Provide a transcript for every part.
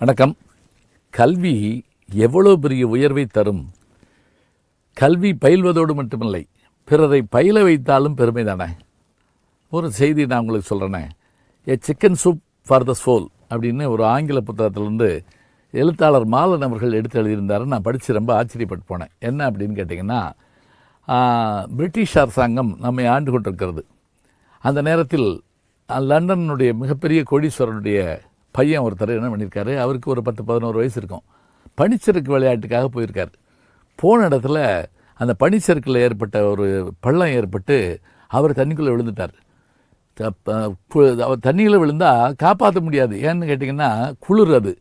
வணக்கம். கல்வி எவ்வளோ பெரிய உயர்வை தரும்? கல்வி பயில்வதோடு மட்டுமில்லை பிறரை பயில வைத்தாலும் பெருமை தானே? ஒரு செய்தி நான் உங்களுக்கு சொல்கிறேனே a chicken soup for the soul அப்படின்னு ஒரு ஆங்கில புத்தகத்திலேருந்து எழுத்தாளர் மாலன் அவர்கள் எடுத்து எழுதியிருந்தார். நான் படித்து ரொம்ப ஆச்சரியப்பட்டு போனேன். என்ன அப்படின்னு கேட்டிங்கன்னா பிரிட்டிஷ் அரசாங்கம் நம்மை ஆண்டு கொண்டிருக்கிறது. அந்த நேரத்தில் லண்டனுடைய மிகப்பெரிய கோடீஸ்வரனுடைய பையன் ஒருத்தர் என்ன பண்ணியிருக்காரு? அவருக்கு ஒரு பத்து பதினோரு வயசு இருக்கும். பனிச்சறுக்கு விளையாட்டுக்காக போயிருக்கார். போன இடத்துல அந்த பனிச்சறுக்கில் ஏற்பட்ட ஒரு பள்ளம் ஏற்பட்டு அவர் தண்ணிக்குள்ளே விழுந்துட்டார். அவர் தண்ணியில் விழுந்தால் காப்பாற்ற முடியாது. ஏன்னு கேட்டிங்கன்னா குளிர் அது.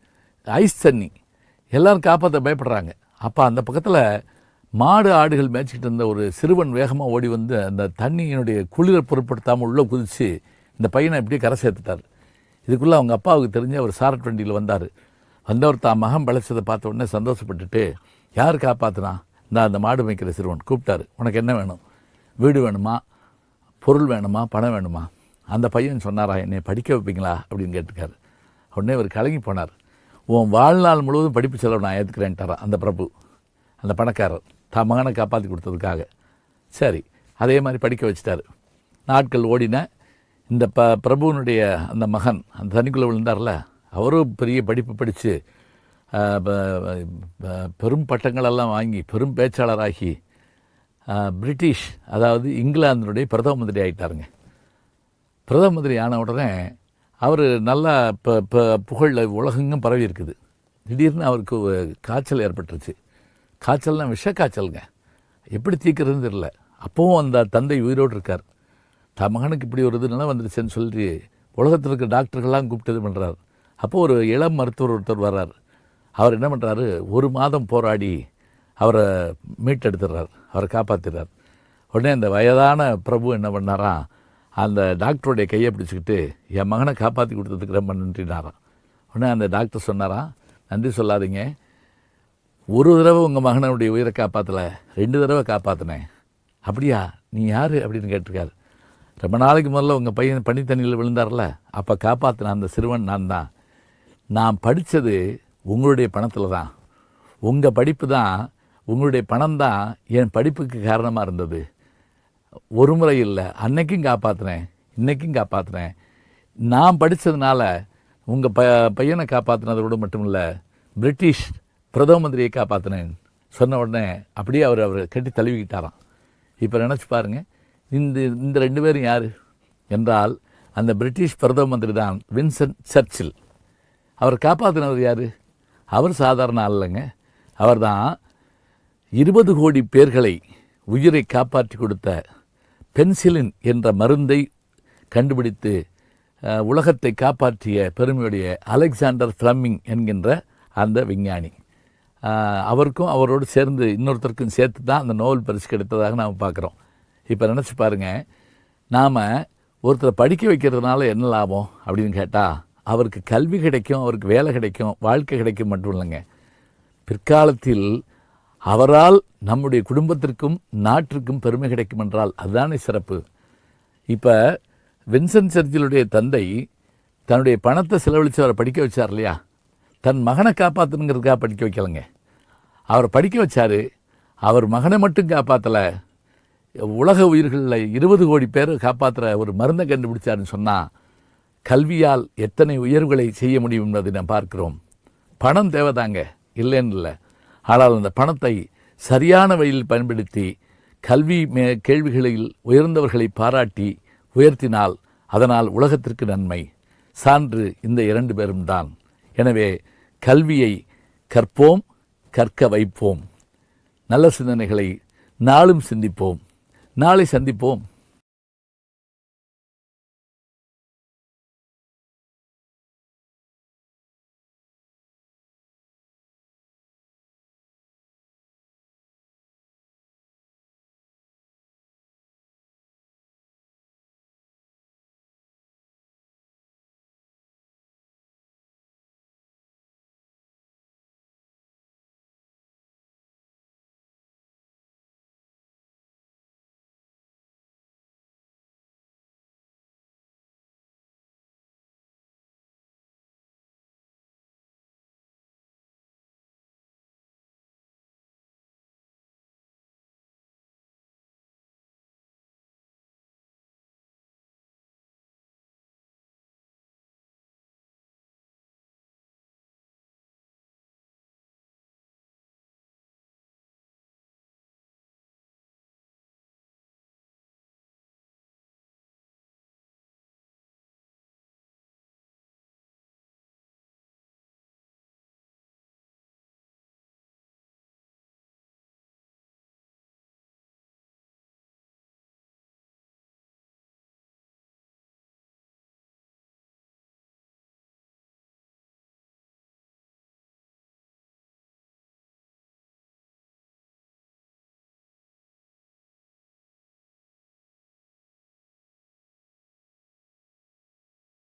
ஐஸ் தண்ணி. எல்லோரும் காப்பாற்ற பயப்படுறாங்க. அப்போ அந்த பக்கத்தில் மாடு ஆடுகள் மேய்ச்சிக்கிட்டு இருந்த ஒரு சிறுவன் வேகமாக ஓடி வந்து அந்த தண்ணியினுடைய குளிரை பொருட்படுத்தாமல் உள்ளே குதித்து இந்த பையனை இப்படியே கரை சேர்த்துட்டார். இதுக்குள்ளே அவங்க அப்பாவுக்கு தெரிஞ்சு அவர் சாரட் வண்டியில் வந்தார். வந்தவர் தான் மகன் பழைச்சதை பார்த்த உடனே சந்தோஷப்பட்டுட்டு யார் காப்பாற்றினா இந்த அந்த மாடு மேய்க்கிற சிறுவன் கூப்பிட்டாரு. உனக்கு என்ன வேணும்? வீடு வேணுமா? பொருள் வேணுமா? பணம் வேணுமா? அந்த பையன் சொன்னாரா? என்னை படிக்க வைப்பீங்களா? அப்படின்னு கேட்டுக்காரு. உடனே அவர் கலங்கி போனார். உன் வாழ்நாள் முழுவதும் படிப்பு செலவு நான் ஏற்றுக்கிறேன்ட்டாரா அந்த பிரபு அந்த பணக்காரர் தான் மகனை காப்பாற்றி கொடுத்ததுக்காக. சரி அதே மாதிரி படிக்க வச்சிட்டார். நாட்கள் ஓடின. இந்த ப பிரபுவனுடைய அந்த மகன் அந்த தனிக்குள்ளே விழுந்தார்ல அவரும் பெரிய படிப்பு படித்து பெரும் பட்டங்களெல்லாம் வாங்கி பெரும் பேச்சாளராகி பிரிட்டிஷ் அதாவது இங்கிலாந்தினுடைய பிரதம மந்திரி ஆகிட்டாருங்க பிரதம மந்திரி ஆன உடனே அவர் நல்லா இப்போ இப்போ புகழில் உலகெங்கும் பரவி இருக்குது. திடீர்னு அவருக்கு காய்ச்சல் ஏற்பட்டுருச்சு. காய்ச்சல்னால் விஷ காய்ச்சலுங்க எப்படி தீர்க்கறதுன்னு தெரில அப்போவும் அந்த தந்தை உயிரோடு இருக்கார். தன் மகனுக்கு இப்படி ஒரு இது நிலை வந்துருச்சுன்னு சொல்லி உலகத்தில் இருக்க டாக்டர்கள்லாம் கூப்பிட்டு இது பண்ணுறார் அப்போது ஒரு இளம் மருத்துவர் ஒருத்தர் வர்றார். அவர் என்ன பண்ணுறாரு ஒரு மாதம் போராடி அவரை மீட்டெடுத்துடுறார். அவரை காப்பாற்றுறார் உடனே அந்த வயதான பிரபு என்ன பண்ணாராம் அந்த டாக்டருடைய கையை பிடிச்சிக்கிட்டு என் மகனை காப்பாற்றி கொடுத்ததுக்கு ரொம்ப நன்றினாராம் உடனே அந்த டாக்டர் சொன்னாராம் நன்றி சொல்லாதீங்க. ஒரு தடவை உங்கள் மகனுடைய உயிரை காப்பாற்றலை ரெண்டு தடவை காப்பாற்றினேன் அப்படியா? நீ யார்? அப்படின்னு கேட்டிருக்காரு. ரொம்ப நாளைக்கு முதல்ல உங்கள் பையன் பனித்தண்ணியில் விழுந்தார்ல அப்போ காப்பாற்றின அந்த சிறுவன் நான் தான். நான் படித்தது உங்களுடைய பணத்தில் தான். உங்கள் படிப்பு தான் உங்களுடைய பணம் தான் என் படிப்புக்கு காரணமாக இருந்தது. ஒரு முறை இல்லை அன்னைக்கும் காப்பாற்றினேன் இன்றைக்கும் காப்பாற்றினேன் நான் படித்ததுனால உங்கள் ப பையனை காப்பாற்றினதோடு மட்டும் இல்லை பிரிட்டிஷ் பிரதம மந்திரியை காப்பாற்றினேன் சொன்ன உடனே அப்படியே அவர் அவர் கட்டி தழுவிக்கிட்டாராம். இப்போ நினச்சி பாருங்கள் இந்த இந்த ரெண்டு பேரும் யார்? என்றால் அந்த பிரிட்டிஷ் பிரதம மந்திரி தான் வின்சென்ட் சர்ச்சில். அவர் காப்பாற்றினவர் யார்? அவர் சாதாரண ஆள் இல்லைங்க அவர் தான் இருபது கோடி பேர்களை உயிரை காப்பாற்றி கொடுத்த பென்சிலின் என்ற மருந்தை கண்டுபிடித்து உலகத்தை காப்பாற்றிய பெருமையுடைய அலெக்சாண்டர் ஃப்ளமிங் என்கின்ற அந்த விஞ்ஞானி. அவருக்கும் அவரோடு சேர்ந்து இன்னொருத்தருக்கும் சேர்த்து தான் அந்த நோபல் பரிசு கிடைத்ததாக நாம் பார்க்குறோம். இப்போ நினச்சி பாருங்கள் நாம் ஒருத்தரை படிக்க வைக்கிறதுனால என்ன லாபம் அப்படின்னு கேட்டால் அவருக்கு கல்வி கிடைக்கும் அவருக்கு வேலை கிடைக்கும் வாழ்க்கை கிடைக்கும் மட்டும் இல்லைங்க. பிற்காலத்தில் அவரால் நம்முடைய குடும்பத்திற்கும் நாட்டிற்கும் பெருமை கிடைக்கும் என்றால் அதுதானே சிறப்பு. இப்போ வின்சென்ட் சர்ச்சிலுடைய தந்தை தன்னுடைய பணத்தை செலவழித்து அவரை படிக்க வச்சார் இல்லையா? தன் மகனை காப்பாற்றணுங்கிறதுக்காக படிக்க வைக்கலைங்க. அவர் படிக்க வச்சார். அவர் மகனை மட்டும் காப்பாற்றலை உலக உயிர்களில் இருபது கோடி பேர் காப்பாற்றுற ஒரு மருந்தை கண்டுபிடிச்சாருன்னு சொன்னால் கல்வியால் எத்தனை உயர்வுகளை செய்ய முடியும் என்பதை நாம் பார்க்கிறோம். பணம் தேவைதாங்க இல்லைன்னு இல்லை. ஆனால் அந்த பணத்தை சரியான வழியில் பயன்படுத்தி கல்வி மே கேள்விகளில் உயர்ந்தவர்களை பாராட்டி உயர்த்தினால் அதனால் உலகத்திற்கு நன்மை. சான்று இந்த இரண்டு பேரும் தான். எனவே கல்வியை கற்போம் கற்க வைப்போம். நல்ல சிந்தனைகளை நாளும் சிந்திப்போம். நாளை சந்திப்போம்.